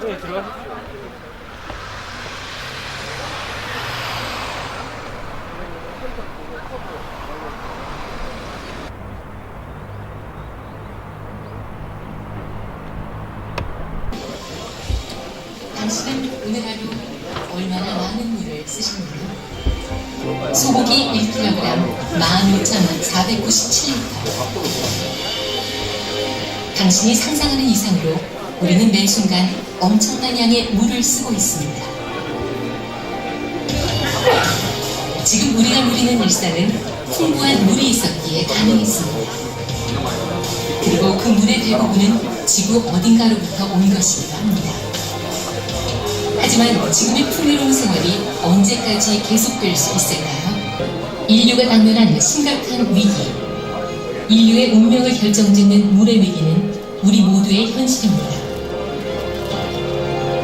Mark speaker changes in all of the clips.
Speaker 1: 네, 들어가십시오.
Speaker 2: 당신은 오늘 하루 얼마나 많은 물을 쓰셨나요? 소고기 1kg 15,497리터 당신이 상상하는 이상으로 우리는 매 순간 엄청난 양의 물을 쓰고 있습니다. 지금 우리가 누리는 일상은 풍부한 물이 있었기에 가능했습니다. 그리고 그 물의 대부분은 지구 어딘가로부터 온 것이기도 합니다. 하지만 지금의 풍요로운 생활이 언제까지 계속될 수 있을까요? 인류가 당면한 심각한 위기. 인류의 운명을 결정짓는 물의 위기는 우리 모두의 현실입니다.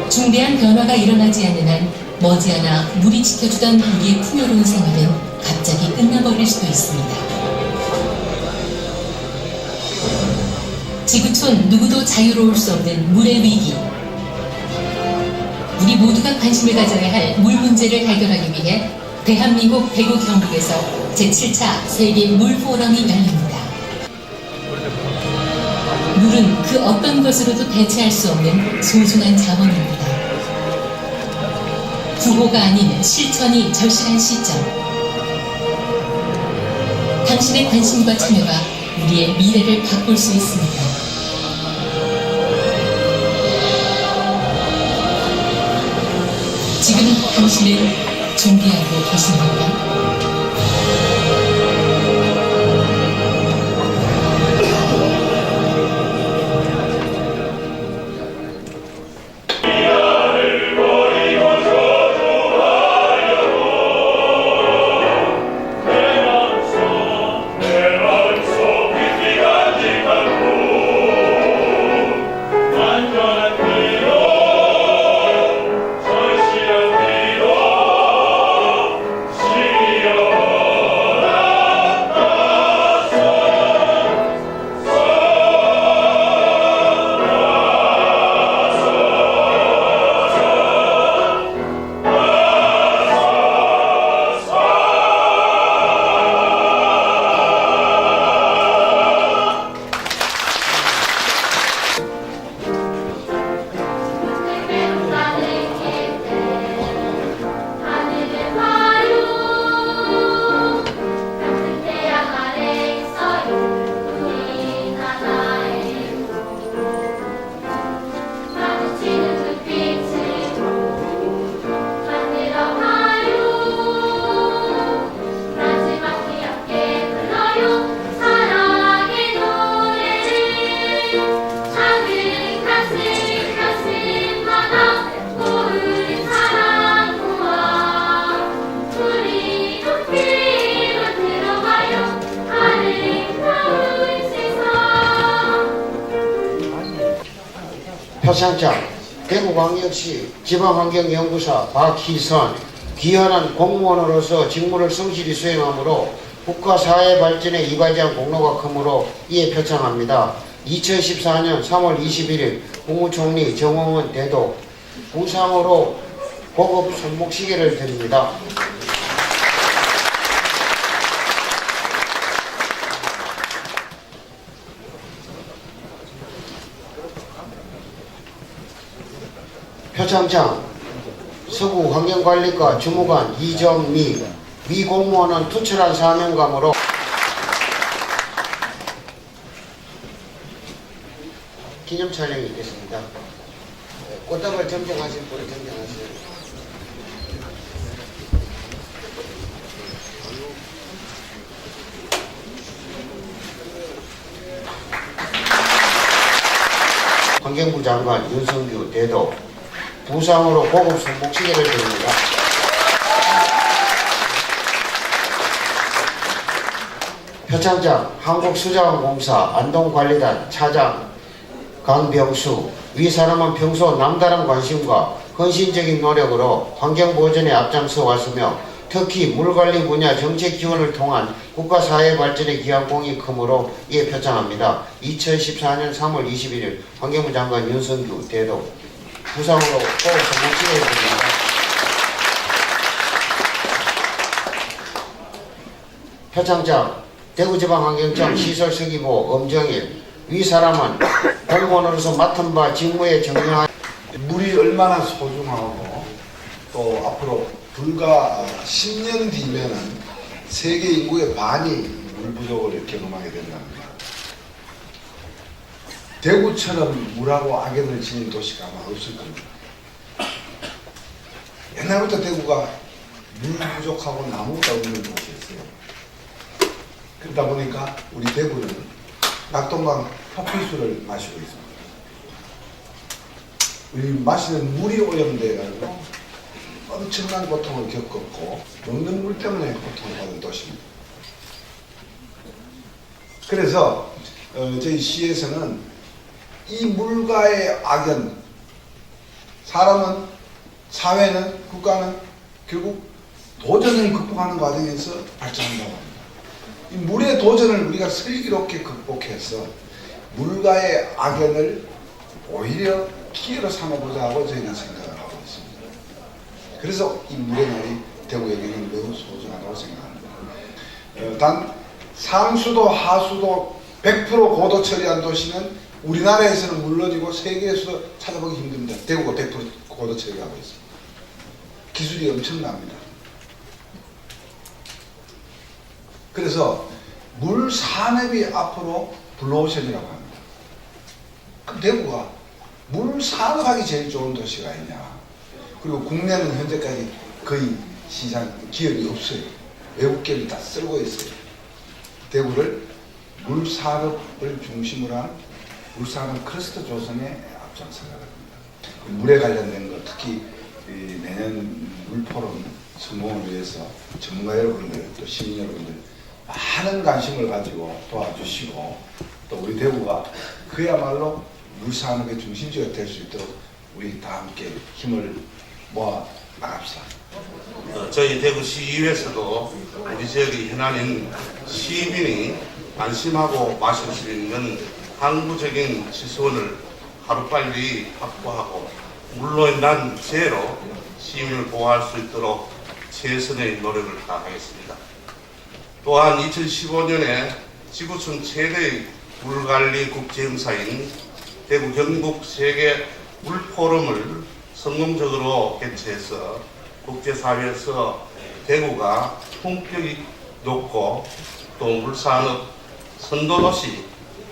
Speaker 2: 중대한 변화가 일어나지 않는 한 머지않아 물이 지켜주던 우리의 풍요로운 생활은 갑자기 끝나버릴 수도 있습니다. 지구촌 누구도 자유로울 수 없는 물의 위기. 우리 모두가 관심을 가져야 할 물 문제를 해결하기 위해 대한민국 대구 경북에서 제7차 세계 물 포럼이 열립니다. 물은 그 어떤 것으로도 대체할 수 없는 소중한 자원입니다. 구호가 아닌 실천이 절실한 시점. 당신의 관심과 참여가 우리의 미래를 바꿀 수 있습니다. 지금 당신은 준비하고 계십니까?
Speaker 3: 표창장 대구광역시 지방환경연구사 박희선 귀환한 공무원으로서 직무를 성실히 수행하므로 국가 사회 발전에 이바지한 공로가 크므로 이에 표창합니다. 2014년 3월 21일 국무총리 정홍원 대도 부상으로 고급 손목시계를 드립니다. 표창장 서구 환경관리과 주무관 이정미 미 공무원은 투철한 사명감으로 기념 촬영이 있겠습니다. 네, 꽃다발 정정하실 분은 정정하세요. 환경부 장관 윤성규 대도 부상으로 고급 손목시계를 드립니다. 표창장 한국수자원공사 안동관리단 차장 강병수 위 사람은 평소 남다른 관심과 헌신적인 노력으로 환경보전에 앞장서 왔으며 특히 물관리 분야 정책 지원을 통한 국가 사회 발전에 기한 공이 크므로 이에 표창합니다. 2014년 3월 21일 환경부 장관 윤성규 대도 부상으로 꼭 성공시켜야 됩니다. 표창장 대구지방환경청 시설서기부 엄정일 위 사람은 공무원으로서 맡은 바 직무에 정당한
Speaker 1: 물이 얼마나 소중하고 또 앞으로 불과 10년 뒤면은 세계 인구의 반이 물 부족을 경험하게 된답니다. 대구처럼 물하고 악연을 지닌 도시가 아마 없을 겁니다. 옛날부터 대구가 물 부족하고 나무가 없는 도시였어요. 그러다 보니까 우리 대구는 낙동강 팥빙수를 마시고 있습니다. 우리 마시는 물이 오염돼가지고 엄청난 고통을 겪었고 먹는 물 때문에 고통을 받은 도시입니다. 그래서 어, 저희 시에서는 이 물과의 악연, 사람은 사회는 국가는 결국 도전을 극복하는 과정에서 발전한다고 합니다. 이 물의 도전을 우리가 슬기롭게 극복해서 물과의 악연을 오히려 기회로 삼아보자 하고 저희는 생각을 하고 있습니다. 그래서 이 물의 날이 대구에게는 매우 소중하다고 생각합니다. 어, 단 상수도 하수도 100% 고도 처리한 도시는 우리나라에서는 물론이고 세계에서도 찾아보기 힘듭니다. 대구가 100% 고도 처리하고 있습니다. 기술이 엄청납니다. 그래서 물 산업이 앞으로 블루오션이라고 합니다. 그럼 대구가 물 산업하기 제일 좋은 도시가 아니냐. 그리고 국내는 현재까지 거의 시장 기업이 없어요. 외국 기업이 다 쓸고 있어요. 대구를 물 산업을 중심으로 한 물산업 클러스터 조성에 앞장서야 됩니다. 물에 관련된 것 특히 이 내년 물 포럼 성공을 위해서 전문가 여러분들 또 시민 여러분들 많은 관심을 가지고 도와주시고 또 우리 대구가 그야말로 물산업의 중심지가 될 수 있도록 우리 다 함께 힘을 모아 나갑시다.
Speaker 4: 어, 저희 대구시의회에서도 우리 지역의 현안인 시민이 안심하고 마실 수 있는 항구적인 시설을 하루빨리 확보하고 물로 인한 재해로 시민을 보호할 수 있도록 최선의 노력을 다하겠습니다. 또한 2015년에 지구촌 최대의 물관리 국제행사인 대구 경북 세계 물포럼을 성공적으로 개최해서 국제사회에서 대구가 품격이 높고 또 물산업 선도도시,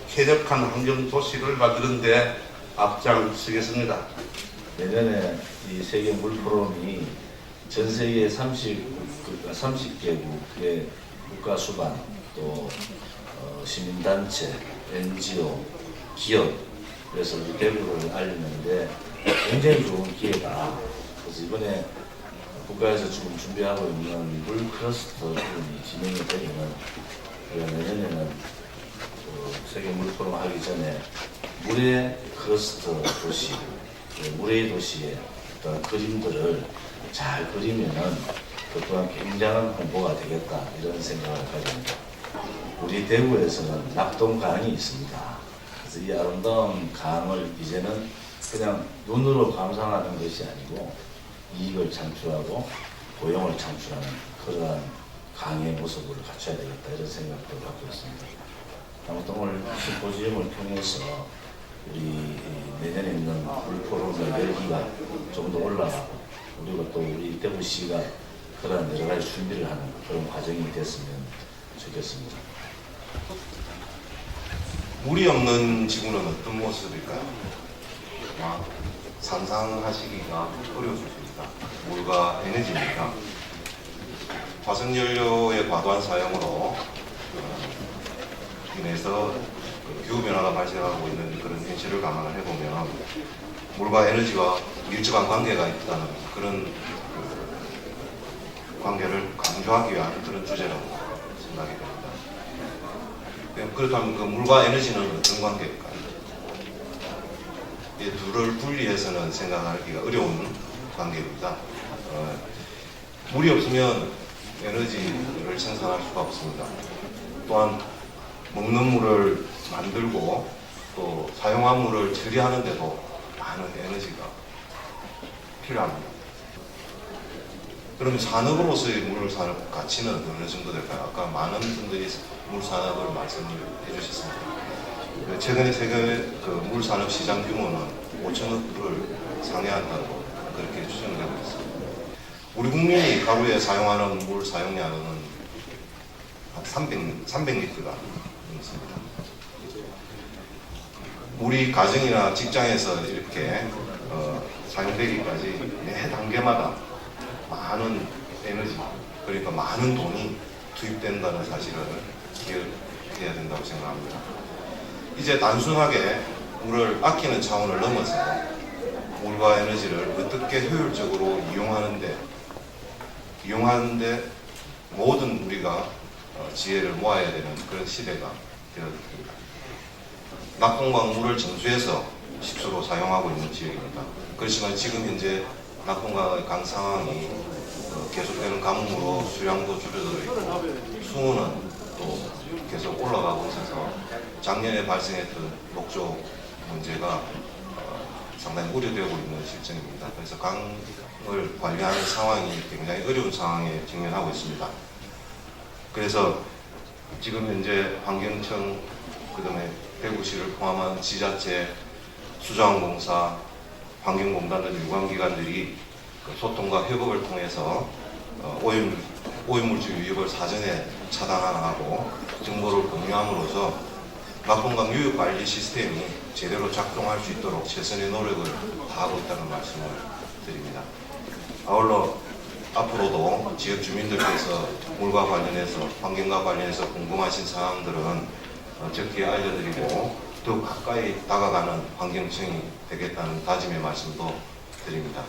Speaker 4: 쾌적한 환경도시를 만드는 데 앞장서겠습니다.
Speaker 5: 내년에 이 세계 물 포럼이 전 세계 30, 30개국의 국가 수반 또 어, 시민단체, NGO, 기업 그래서 우리 대구를 알리는데 굉장히 좋은 기회다. 그래서 이번에 국가에서 지금 준비하고 있는 물 클러스터 부분이 진행이 되면 내년에는 그 세계 물 포럼 하기 전에 물의 클러스터 도시, 그 물의 도시의 어떤 그림들을 잘 그리면은 그 또한 굉장한 홍보가 되겠다 이런 생각을 가집니다. 우리 대구에서는 낙동강이 있습니다. 그래서 이 아름다운 강을 이제는 그냥 눈으로 감상하는 것이 아니고 이익을 창출하고 고용을 창출하는 그러한 강의 모습을 갖춰야 되겠다 이런 생각도 갖고 있습니다. 오늘 심포지움을 통해서 우리 내년에 있는 물포럼의 열기가 좀 더 올라가고 그리고 또 우리 대구시가 그런 여러 가지 준비를 하는 그런 과정이 됐으면 좋겠습니다.
Speaker 6: 물이 없는 지구는 어떤 모습일까요? 아마 상상하시기가 어려우실 수 있다. 물과 에너지입니다. 화석연료의 과도한 사용으로 어, 인해서 그 기후 변화가 발생하고 있는 그런 현실을 감안을 해보면 물과 에너지와 밀접한 관계가 있다는 그런 그 관계를 강조하기 위한 그런 주제라고 생각이 됩니다. 네, 그렇다면 그 물과 에너지는 어떤 관계일까요? 이 둘을 분리해서는 생각하기가 어려운 관계입니다. 어, 물이 없으면 에너지를 생산할 수가 없습니다. 또한 먹는 물을 만들고 또 사용한 물을 처리하는 데도 많은 에너지가 필요합니다. 그럼 산업으로서의 물 산업 가치는 어느 정도 될까요? 아까 많은 분들이 물 산업을 말씀을 해주셨습니다. 그 최근에 세계 그 물 산업 시장 규모는 5천억을 상회한다고 그렇게 추정되고 있습니다. 우리 국민이 하루에 사용하는 물 사용량은 한 300, 300리터가 우리 가정이나 직장에서 이렇게 어, 사용되기까지 매 단계마다 많은 에너지 그러니까 많은 돈이 투입된다는 사실을 기억해야 된다고 생각합니다. 이제 단순하게 물을 아끼는 차원을 넘어서 물과 에너지를 어떻게 효율적으로 이용하는데 이용하는데 모든 우리가 어, 지혜를 모아야 되는 그런 시대가 되었습니다. 낙동강 물을 정수해서 식수로 사용하고 있는 지역입니다. 그렇지만 지금 현재 낙동강의 강 상황이 어, 계속되는 가뭄으로 수량도 줄어들어 있고 수온은 또 계속 올라가고 있어서 작년에 발생했던 녹조 문제가 어, 상당히 우려되고 있는 실정입니다. 그래서 강을 관리하는 상황이 굉장히 어려운 상황에 직면하고 있습니다. 그래서 지금 현재 환경청 그다음에 대구시를 포함한 지자체, 수자원공사, 환경공단 등 유관기관들이 그 소통과 협업을 통해서 어, 오염, 오염물질 유입을 사전에 차단하고 정보를 공유함으로써 낙동강 유역 관리 시스템이 제대로 작동할 수 있도록 최선의 노력을 다하고 있다는 말씀을 드립니다. 아울러 앞으로도 지역 주민들께서 물과 관련해서 환경과 관련해서 궁금하신 사항들은 어, 적기에 알려드리고 더 가까이 다가가는 환경청이 되겠다는 다짐의 말씀도 드립니다.